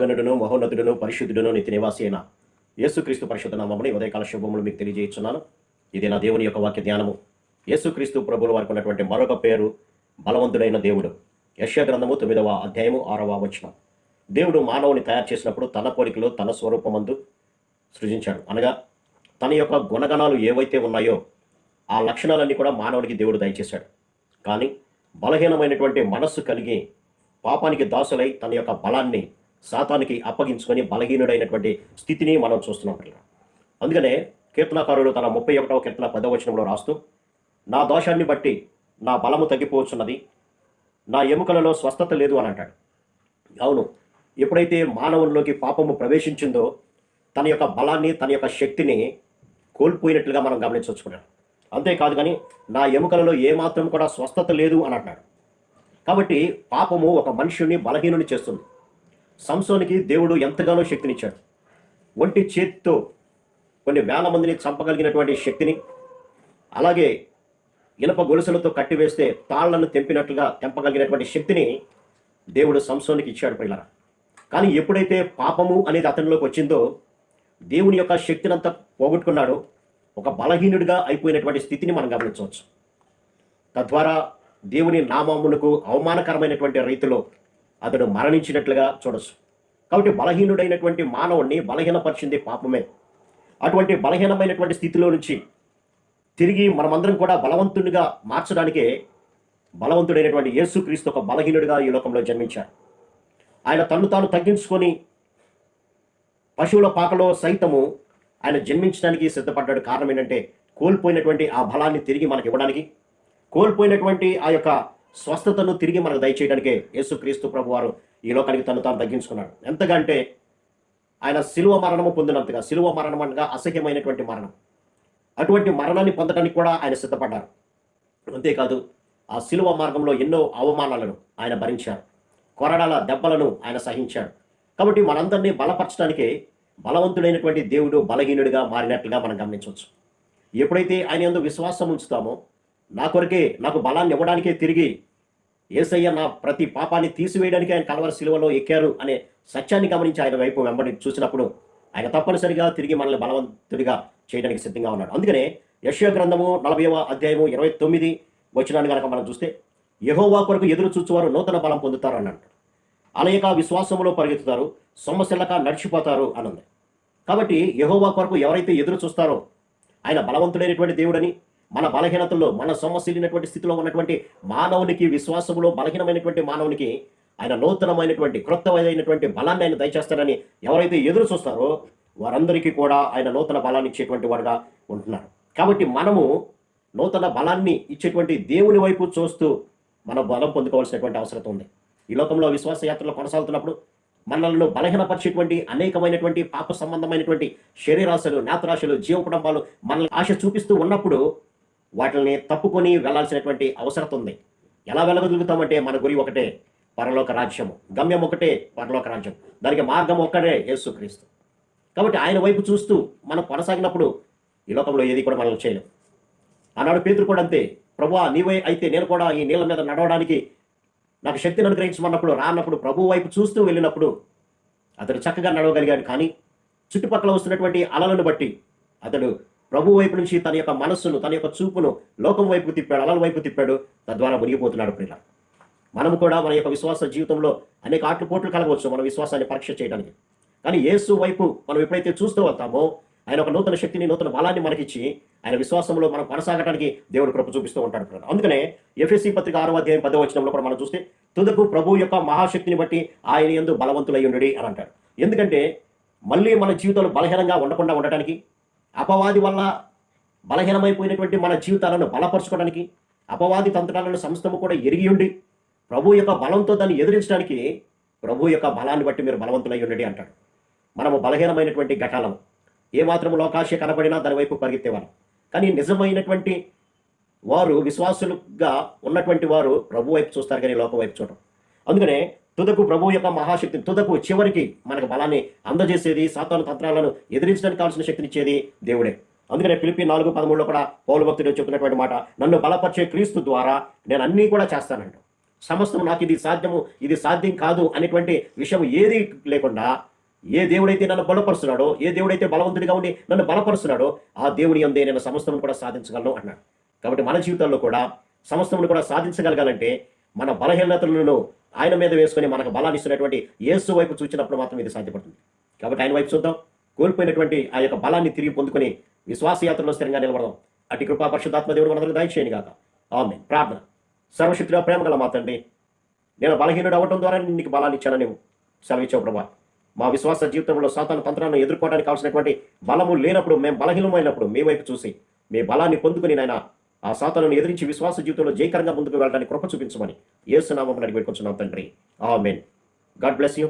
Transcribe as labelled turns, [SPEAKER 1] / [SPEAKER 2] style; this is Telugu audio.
[SPEAKER 1] మహాగణుడును మహోన్నతుడును పరిశుద్ధుడును నిత్య నివాసి అయిన యేసుక్రీస్తు పరిశుద్ధ నామముని ఉదయకాల శుభములు మీకు తెలియజేస్తున్నాను. ఇది నా దేవుని యొక్క వాక్య ధ్యానము. యేసుక్రీస్తు ప్రభుల వారికి ఉన్నటువంటి మరొక పేరు బలవంతుడైన దేవుడు. యశ్య గ్రంథము తొమ్మిదవ అధ్యాయము ఆరవ వచనం. దేవుడు మానవుని తయారు చేసినప్పుడు తన పోలికలో తన స్వరూపమందు సృజించాడు. అనగా తన యొక్క గుణగణాలు ఏవైతే ఉన్నాయో ఆ లక్షణాలన్నీ కూడా మానవునికి దేవుడు దయచేశాడు. కానీ బలహీనమైనటువంటి మనస్సు కలిగి పాపానికి దాసులై తన యొక్క బలాన్ని శాతానికి అప్పగించుకొని బలహీనుడైనటువంటి స్థితిని మనం చూస్తున్నాం పిల్లలు. అందుకనే కీర్తనకారుడు తన ముప్పై ఒకటవ కీర్తన పదవ వచనంలో రాస్తూ నా దోషాన్ని బట్టి నా బలము తగ్గిపోవచ్చున్నది. నా ఎముకలలో స్వస్థత లేదు అని అంటాడు. అవును ఎప్పుడైతే మానవుల్లోకి పాపము ప్రవేశించిందో తన యొక్క బలాన్ని తన యొక్క శక్తిని కోల్పోయినట్లుగా మనం గమనించవచ్చుకున్నాం. అంతేకాదు కానీ నా ఎముకలలో ఏమాత్రం కూడా స్వస్థత లేదు అని అంటున్నాడు. కాబట్టి పాపము ఒక మనుషుని బలహీనుని చేస్తుంది. సంసోనికి దేవుడు ఎంతగానో శక్తినిచ్చాడు. ఒంటి చేతితో కొన్ని వేల మందిని చంపగలిగినటువంటి శక్తిని అలాగే ఇనప గొలుసులతో కట్టివేస్తే తాళ్ళను తెంపినట్లుగా తెంపగలిగినటువంటి శక్తిని దేవుడు సంసోనికి ఇచ్చాడు పిల్లరా. కానీ ఎప్పుడైతే పాపము అనేది అతనిలోకి వచ్చిందో దేవుని యొక్క శక్తినంతా పోగొట్టుకున్నాడో ఒక బలహీనుడిగా అయిపోయినటువంటి స్థితిని మనం గమనించవచ్చు. తద్వారా దేవుని నామమునకు అవమానకరమైనటువంటి రీతిలో అతడు మరణించినట్లుగా చూడొచ్చు. కాబట్టి బలహీనుడైనటువంటి మానవుణ్ణి బలహీనపరిచింది పాపమే. అటువంటి బలహీనమైనటువంటి స్థితిలో నుంచి తిరిగి మనమందరం కూడా బలవంతునిగా మార్చడానికే బలవంతుడైనటువంటి యేసుక్రీస్తు ఒక బలహీనుడిగా ఈ లోకంలో జన్మించాడు. ఆయన తన్ను తాను తగ్గించుకొని పశువుల పాకలో సైతము ఆయన జన్మించడానికి సిద్ధపడ్డాడు. కారణం ఏంటంటే కోల్పోయినటువంటి ఆ బలాన్ని తిరిగి మనకి ఇవ్వడానికి కోల్పోయినటువంటి ఆ యొక్క స్వస్థతను తిరిగి మనకు దయచేయడానికే యేసుక్రీస్తు ప్రభు వారు ఈ లోకానికి తను తాను తగ్గించుకున్నాడు. ఎంతగా అంటే ఆయన శిలువ మరణము పొందినంతగా శిలువ మరణం అనగా అసహ్యమైనటువంటి మరణం. అటువంటి మరణాన్ని పొందడానికి కూడా ఆయన సిద్ధపడ్డారు. అంతేకాదు ఆ శిలువ మార్గంలో ఎన్నో అవమానాలను ఆయన భరించారు. కొరడాల దెబ్బలను ఆయన సహించాడు. కాబట్టి మనందరినీ బలపరచడానికే బలవంతుడైనటువంటి దేవుడు బలహీనుడిగా మారినట్లుగా మనం గమనించవచ్చు. ఎప్పుడైతే ఆయన ఎందుకు విశ్వాసం ఉంచుతామో నా కొరకే నాకు బలాన్ని ఇవ్వడానికే తిరిగి ఏసయ్య నా ప్రతి పాపాన్ని తీసివేయడానికి ఆయన కలవర శిలువలో ఎక్కారు అనే సత్యాన్ని గమనించి ఆయన వైపు వెంబడి చూసినప్పుడు ఆయన తప్పనిసరిగా తిరిగి మనల్ని బలవంతుడిగా చేయడానికి సిద్ధంగా ఉన్నాడు. అందుకనే యశ్య గ్రంథము నలభైవ అధ్యాయము ఇరవై తొమ్మిది వచ్చినాన్ని కనుక మనం చూస్తే యహోవా కొరకు ఎదురు చూచువారు నూతన బలం పొందుతారు అన్నాడు. అనేక విశ్వాసములో పరిగెత్తుతారు సొమ్మశిల్లక నడిచిపోతారు అన్నది కాబట్టి యహోవా కొరకు ఎవరైతే ఎదురు చూస్తారో ఆయన బలవంతుడైనటువంటి దేవుడని మన బలహీనతల్లో మన సమస్యలైనటువంటి స్థితిలో ఉన్నటువంటి మానవునికి విశ్వాసములో బలహీనమైనటువంటి మానవునికి ఆయన నూతనమైనటువంటి క్రొత్తమైనటువంటి బలాన్ని ఆయన దయచేస్తారని ఎవరైతే ఎదురు చూస్తారో వారందరికీ కూడా ఆయన నూతన బలాన్ని ఇచ్చేటువంటి వాడుగా ఉంటున్నారు. కాబట్టి మనము నూతన బలాన్ని ఇచ్చేటువంటి దేవుని వైపు చూస్తూ మన బలం పొందుకోవాల్సినటువంటి అవసరం ఉంది. ఈ లోకంలో విశ్వాస యాత్రలో కొనసాగుతున్నప్పుడు మనల్ని బలహీనపరిచేటువంటి అనేకమైనటువంటి పాప సంబంధమైనటువంటి శరీరాశలు నేత్రాశలు జీవకుటుంబాలు మనల్ని ఆశ చూపిస్తూ ఉన్నప్పుడు వాటిని తప్పుకొని వెళ్ళాల్సినటువంటి అవసరం ఉంది ఎలా వెళ్ళగలుగుతామంటే మన గురి ఒకటే పరలోక రాజ్యము. గమ్యం ఒకటే పరలోక రాజ్యం. దానికి మార్గం ఒక్కటే యేసుక్రీస్తు. కాబట్టి ఆయన వైపు చూస్తూ మనం కొనసాగినప్పుడు ఈ లోకంలో ఏది కూడా మనల్ని చేయలేం. ఆనాడు పేతురు కూడా అంతే. ప్రభు నీవే అయితే నేను కూడా ఈ నీళ్ళ మీద నడవడానికి నాకు శక్తిని అనుగ్రహించమన్నప్పుడు రానప్పుడు ప్రభు వైపు చూస్తూ వెళ్ళినప్పుడు అతడు చక్కగా నడవగలిగాడు. కానీ చుట్టుపక్కల వస్తున్నటువంటి అలలను బట్టి అతడు ప్రభు వైపు నుంచి తన యొక్క మనస్సును తన యొక్క చూపును లోకం వైపు తిప్పాడు అలల వైపు తిప్పాడు తద్వారా మునిగిపోతున్నాడు ప్రియుల. మనము కూడా మన యొక్క విశ్వాస జీవితంలో అనేక ఆటలు పోట్లు కలగవచ్చు మన విశ్వాసాన్ని పరీక్ష చేయడానికి. కానీ యేసు వైపు మనం ఎప్పుడైతే చూస్తూ వస్తామో ఆయన ఒక నూతన శక్తిని నూతన బలాన్ని మనకిచ్చి ఆయన విశ్వాసంలో మనం కొనసాగడానికి దేవుడు కృప చూపిస్తూ ఉంటాడు ప్రియులారా. అందుకనే ఎఫ్ఎస్సి పత్రిక ఆరో అధ్యాయం పదో వచ్చినప్పుడు కూడా మనం చూస్తే తుదకు ప్రభు యొక్క మహాశక్తిని బట్టి ఆయన ఎందు బలవంతులై ఉండడి అని అంటాడు. ఎందుకంటే మళ్ళీ మన జీవితంలో బలహీనంగా ఉండకుండా ఉండటానికి అపవాది వల్ల బలహీనమైపోయినటువంటి మన జీవితాలను బలపరచుకోవడానికి అపవాది తంత్రాలను సంస్థము కూడా ఎరిగి ఉండి ప్రభు యొక్క బలంతో దాన్ని ఎదిరించడానికి ప్రభు యొక్క బలాన్ని బట్టి మీరు బలవంతులై ఉండండి అంటాడు. మనము బలహీనమైనటువంటి ఘటాలము. ఏమాత్రం లోకాశ కనబడినా దాని వైపు పరిగెత్తేవారు. కానీ నిజమైనటువంటి వారు విశ్వాసులుగా ఉన్నటువంటి వారు ప్రభు వైపు చూస్తారు కానీ లోకం వైపు చూడరు. అందుకనే తుదకు ప్రభు యొక్క మహాశక్తి తుదకు చివరికి మనకు బలాన్ని అందజేసేది సాతాను తంత్రాలను ఎదిరించడానికి కావాల్సిన శక్తినిచ్చేది దేవుడే. అందుకనే పిలిపి నాలుగు పదమూడులో కూడా పౌరు భక్తుడు చెప్తున్నటువంటి మాట నన్ను బలపరిచే క్రీస్తు ద్వారా నేను అన్నీ కూడా చేస్తానంట సమస్తం నాకు ఇది సాధ్యము ఇది సాధ్యం కాదు అనేటువంటి విషయం ఏది లేకుండా ఏ దేవుడైతే నన్ను బలపరుస్తున్నాడో ఏ దేవుడైతే బలవంతుడిగా ఉండి నన్ను బలపరుస్తున్నాడో ఆ దేవుని అందే నేను సమస్తము కూడా సాధించగలను అన్నాడు. కాబట్టి మన జీవితంలో కూడా సమస్తమును కూడా సాధించగలగాలంటే మన బలహీనతలను ఆయన మీద వేసుకొని మనకు బలాన్ని ఇస్తున్నటువంటి యేసు వైపు చూచినప్పుడు మాత్రం ఇది సాధ్యపడుతుంది. కాబట్టి ఆయన వైపు చూద్దాం. కోల్పోయినటువంటి ఆ యొక్క బలాన్ని తిరిగి పొందుకొని విశ్వాసయాత్రలో స్థిరంగా నిలబడదాం. అటు కృపా పరిశుద్ధాత్మ దేవుడు మనందరూ దయచేయని గాక. ఆమె ప్రార్థన. సర్వశక్తిగా ప్రేమ గల మాతండి నేను బలహీనుడు అవ్వటం ద్వారా నీకు బలాన్ని ఇచ్చానని సెలవిచ్చావు ప్రభా. మా విశ్వాస జీవితంలో సాతాను తంత్రాలను ఎదుర్కోవడానికి కావాల్సినటువంటి బలము లేనప్పుడు మేము బలహీనమైనప్పుడు మీ వైపు చూసి మీ బలాన్ని పొందుకుని నాయన ఆ సాతాను ఎదిరించి విశ్వాస జీవితంలో జయకరంగా ముందుకు వెళ్ళడానికి కృప చూపించమని ఏసునామం అడిగి పెట్టుకుంటున్నాం తండ్రి. ఆమెన్. God bless you.